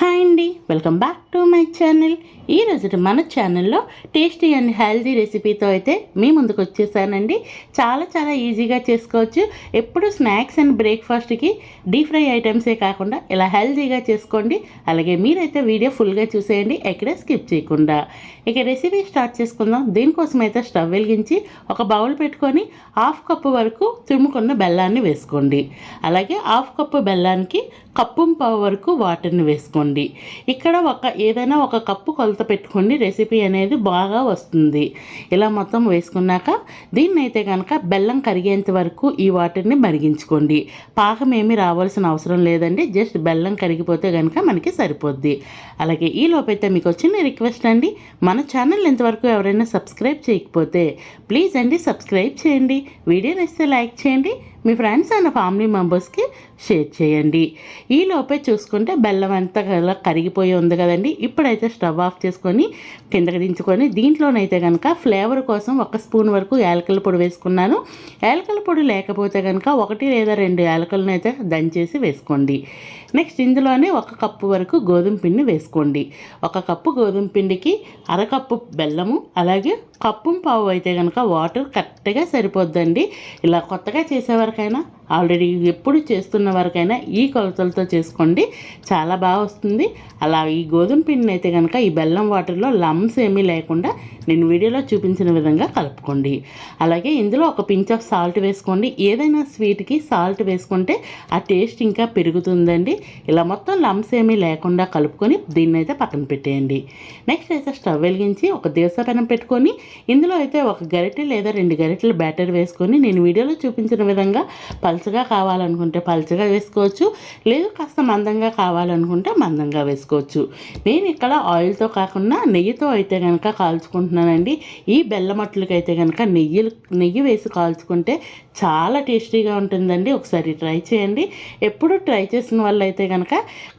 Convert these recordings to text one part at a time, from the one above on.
Hi అండి. Welcome back to my channel. ఈ రోజు మన ఛానల్లో టేస్టీ అండ్ హెల్దీ రెసిపీతో అయితే మీ ముందుకు వచ్చేసానండి. చాలా చాలా ఈజీగా చేసుకోవచ్చు. ఎప్పుడు స్నాక్స్ అండ్ బ్రేక్ఫాస్ట్కి డీప్ ఫ్రై ఐటమ్సే కాకుండా ఇలా హెల్దీగా చేసుకోండి. అలాగే మీరైతే వీడియో ఫుల్గా చూసేయండి ఎక్కడ స్కిప్ చేయకుండా. ఇక రెసిపీ స్టార్ట్ చేసుకుందాం. దీనికోసం అయితే స్టవ్ వెలిగించి ఒక బౌల్ పెట్టుకొని హాఫ్ కప్పు వరకు తురుముకున్న బెల్లాన్ని వేసుకోండి. అలాగే హాఫ్ కప్పు బెల్లానికి కప్పు పావు వరకు వాటర్ని వేసుకోండి. ఇక్కడ ఒక ఏదైనా ఒక కప్పు కొలత పెట్టుకోండి. రెసిపీ అనేది బాగా వస్తుంది. ఇలా మొత్తం వేసుకున్నాక దీన్ని అయితే కనుక బెల్లం కరిగేంత వరకు ఈ వాటర్ని మరిగించుకోండి. పాకం ఏమీ రావాల్సిన అవసరం లేదండి. జస్ట్ బెల్లం కరిగిపోతే కనుక మనకి సరిపోద్ది. అలాగే ఈ లోపైతే మీకు వచ్చిన రిక్వెస్ట్ అండి. మన ఛానల్ ఇంతవరకు ఎవరైనా సబ్స్క్రైబ్ చేయకపోతే ప్లీజ్ అండి సబ్స్క్రైబ్ చేయండి. వీడియో నచ్చితే లైక్ చేయండి. మీ ఫ్రెండ్స్ అండ్ ఫ్యామిలీ మెంబర్స్కి షేర్ చేయండి. ఈ లోపే చూసుకుంటే బెల్లం అంతా కల కరిగిపోయి ఉంది కదండి. ఇప్పుడైతే స్టవ్ ఆఫ్ చేసుకొని కిందకి దించుకొని దీంట్లోనైతే కనుక ఫ్లేవర్ కోసం ఒక స్పూన్ వరకు యాలకల పొడి వేసుకున్నాను. యాలకల పొడి లేకపోతే కనుక ఒకటి లేదా రెండు యాలకలను అయితే దంచేసి వేసుకోండి. నెక్స్ట్ ఇందులోనే ఒక కప్పు వరకు గోధుమ పిండి వేసుకోండి. ఒక కప్పు గోధుమ పిండికి అరకప్పు బెల్లము అలాగే కప్పు పావు అయితే కనుక వాటర్ కరెక్ట్గా సరిపోద్దండి. ఇలా కొత్తగా చేసేవరకైనా ఆల్రెడీ ఎప్పుడు చేస్తున్న వరకైనా ఈ కొలతలతో చేసుకోండి. చాలా బాగా వస్తుంది. అలా ఈ గోధుమ పిండిని అయితే కనుక ఈ బెల్లం వాటర్లో లమ్స్ ఏమీ లేకుండా నేను వీడియోలో చూపించిన విధంగా కలుపుకోండి. అలాగే ఇందులో ఒక పించ్ ఆఫ్ సాల్ట్ వేసుకోండి. ఏదైనా స్వీట్కి సాల్ట్ వేసుకుంటే ఆ టేస్ట్ ఇంకా పెరుగుతుందండి. ఇలా మొత్తం లమ్స్ ఏమీ లేకుండా కలుపుకొని దీన్ని అయితే పక్కన పెట్టేయండి. నెక్స్ట్ అయితే స్టవ్ వెలిగించి ఒక దేశపెనం పెట్టుకొని ఇందులో అయితే ఒక గరిటె లేదా రెండు గరిటెలు బ్యాటర్ వేసుకొని నేను వీడియోలో చూపించిన విధంగా పలుచగా కావాలనుకుంటే పలుచగా వేసుకోవచ్చు. లేదు కాస్త మందంగా కావాలనుకుంటే మందంగా వేసుకోవచ్చు. నేను ఇక్కడ ఆయిల్తో కాకుండా నెయ్యితో అయితే కనుక కాల్చుకుంటున్నానండి. ఈ బెల్లమట్లకి అయితే కనుక నెయ్యి నెయ్యి వేసి కాల్చుకుంటే చాలా టేస్టీగా ఉంటుందండి. ఒకసారి ట్రై చేయండి. ఎప్పుడు ట్రై చేసిన వాళ్ళు అయితే కనుక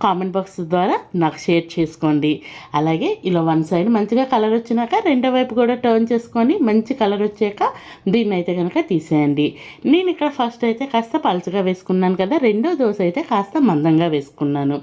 కామెంట్ బాక్స్ ద్వారా నాకు షేర్ చేసుకోండి. అలాగే ఇలా వన్ సైడ్ మంచిగా కలర్ వచ్చినాక రెండో వైపు కూడా టర్న్ చేసుకొని మంచి కలర్ వచ్చాక దీన్ని అయితే కనుక తీసేయండి. నేను ఇక్కడ ఫస్ట్ అయితే కాస్త కాస్త పలుచగా వేసుకున్నాను కదా రెండో దోశ అయితే కాస్త మందంగా వేసుకున్నాను.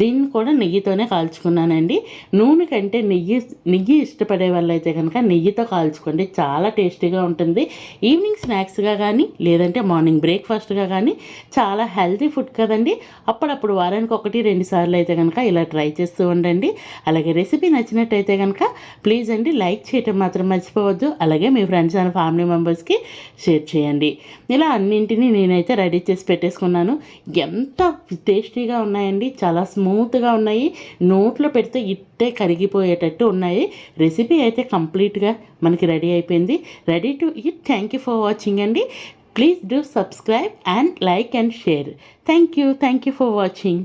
దీన్ని కూడా నెయ్యితోనే కాల్చుకున్నానండి. నూనె కంటే నెయ్యి నెయ్యి ఇష్టపడే వాళ్ళైతే కనుక నెయ్యితో కాల్చుకోండి. చాలా టేస్టీగా ఉంటుంది. ఈవినింగ్ స్నాక్స్గా కానీ లేదంటే మార్నింగ్ బ్రేక్ఫాస్ట్గా కానీ చాలా హెల్తీ ఫుడ్ కదండి. అప్పుడప్పుడు వారానికి ఒకటి రెండు సార్లు అయితే కనుక ఇలా ట్రై చేస్తూ ఉండండి. అలాగే రెసిపీ నచ్చినట్టయితే కనుక ప్లీజ్ అండి లైక్ చేయటం మాత్రం మర్చిపోవద్దు. అలాగే మీ ఫ్రెండ్స్ అండ్ ఫ్యామిలీ మెంబర్స్కి షేర్ చేయండి. ఇలా అన్నింటినీ నేనైతే రెడీ చేసి పెట్టేసుకున్నాను. ఎంత టేస్టీగా ఉన్నాయండి. చాలా స్మూత్గా ఉన్నాయి. నోట్లో పెడితే ఇట్టే కరిగిపోయేటట్టు ఉన్నాయి. రెసిపీ అయితే కంప్లీట్గా మనకి రెడీ అయిపోయింది. Ready to eat. Thank you for watching అండి. Please do subscribe and like and share thank you thank you for watching